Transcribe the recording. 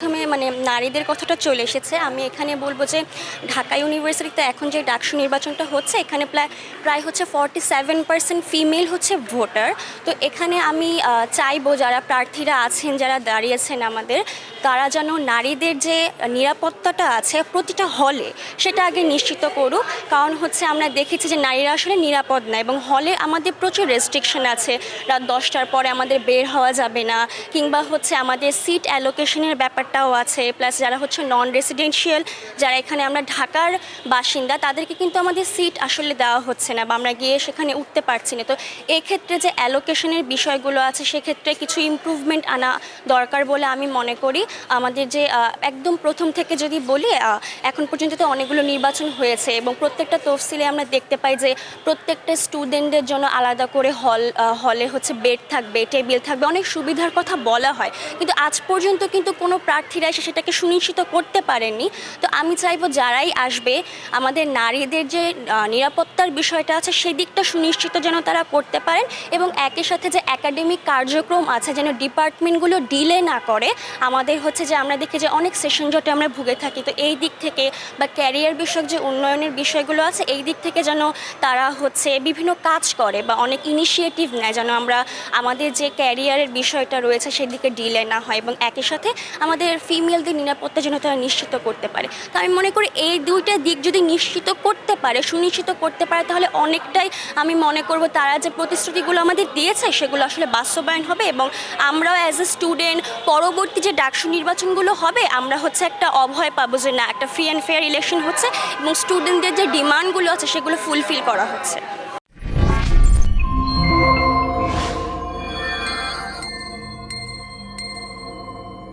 প্রথমে মানে নারীদের কথাটা চলে এসেছে। আমি এখানে বলব যে ঢাকা ইউনিভার্সিটিতে এখন যে ডাকসু নির্বাচনটা হচ্ছে, এখানে প্রায় প্রায় হচ্ছে ফর্টি সেভেন পার্সেন্ট ফিমেল হচ্ছে ভোটার। তো এখানে আমি চাইব যারা প্রার্থীরা আছেন, যারা দাঁড়িয়েছেন আমাদের, তারা যেন নারীদের যে নিরাপত্তাটা আছে প্রতিটা হলে সেটা আগে নিশ্চিত করুক। কারণ হচ্ছে আমরা দেখেছি যে নারীরা আসলে নিরাপদ না এবং হলে আমাদের প্রচুর রেস্ট্রিকশন আছে। রাত দশটার পরে আমাদের বের হওয়া যাবে না, কিংবা হচ্ছে আমাদের সিট অ্যালোকেশনের ব্যাপারটাও আছে প্লাস যারা হচ্ছে নন রেসিডেন্সিয়াল যারা এখানে আমরা ঢাকার বাসিন্দা, তাদেরকে কিন্তু আমাদের সিট আসলে দেওয়া হচ্ছে না বা আমরা গিয়ে সেখানে উঠতে পারছি না। তো এক্ষেত্রে যে অ্যালোকেশনের বিষয়গুলো আছে, সেক্ষেত্রে কিছু ইমপ্রুভমেন্ট আনা দরকার বলে আমি মনে করি। আমাদের যে একদম প্রথম থেকে যদি বলি এখন পর্যন্ত তো অনেকগুলো নির্বাচন হয়েছে এবং প্রত্যেকটা তফসিলে আমরা দেখতে পাই যে প্রত্যেকটা স্টুডেন্টদের জন্য আলাদা করে হল হলে হচ্ছে বেড থাকবে টেবিল থাকবে, অনেক সুবিধার কথা বলা হয়। কিন্তু আজ পর্যন্ত কিন্তু কোনো প্রার্থীরা এসে সেটাকে সুনিশ্চিত করতে পারেননি। তো আমি চাইব যারাই আসবে, আমাদের নারীদের যে নিরাপত্তার বিষয়টা আছে, সেদিকটা সুনিশ্চিত যেন তারা করতে পারেন এবং একই সাথে যে একাডেমিক কার্যক্রম আছে, যেন ডিপার্টমেন্টগুলো ডিলে না করে, আমাদের হচ্ছে যে, আমরা দেখি যে অনেক সেশন জটে আমরা ভুগে থাকি। তো এই দিক থেকে বা ক্যারিয়ার বিষয়ক যে উন্নয়নের বিষয়গুলো আছে, এই দিক থেকে যেন তারা হচ্ছে বিভিন্ন কাজ করে বা অনেক ইনিশিয়েটিভ নেয়, যেন আমরা আমাদের যে ক্যারিয়ারের বিষয়টা রয়েছে, সেদিকে ডিলে না হয় এবং একই সাথে আমাদের ফিমেলদের নিরাপত্তা যেন তারা নিশ্চিত করতে পারে। তো আমি মনে করি এই দুইটা দিক যদি নিশ্চিত করতে পারে, সুনিশ্চিত করতে পারে, তাহলে অনেকটাই আমি মনে করব তারা যে প্রতিশ্রুতিগুলো আমাদের দিয়েছে, সেগুলো আসলে বাস্তবায়ন হবে এবং আমরাও অ্যাজ এ স্টুডেন্ট পরবর্তী যে ডাকসু নির্বাচনগুলো হবে, আমরা হচ্ছে একটা অভয় পাবো যে না, একটা ফ্রি অ্যান্ড ফেয়ার ইলেকশন হচ্ছে এবং স্টুডেন্টদের যে ডিমান্ডগুলো আছে, সেগুলো ফুলফিল করা হচ্ছে।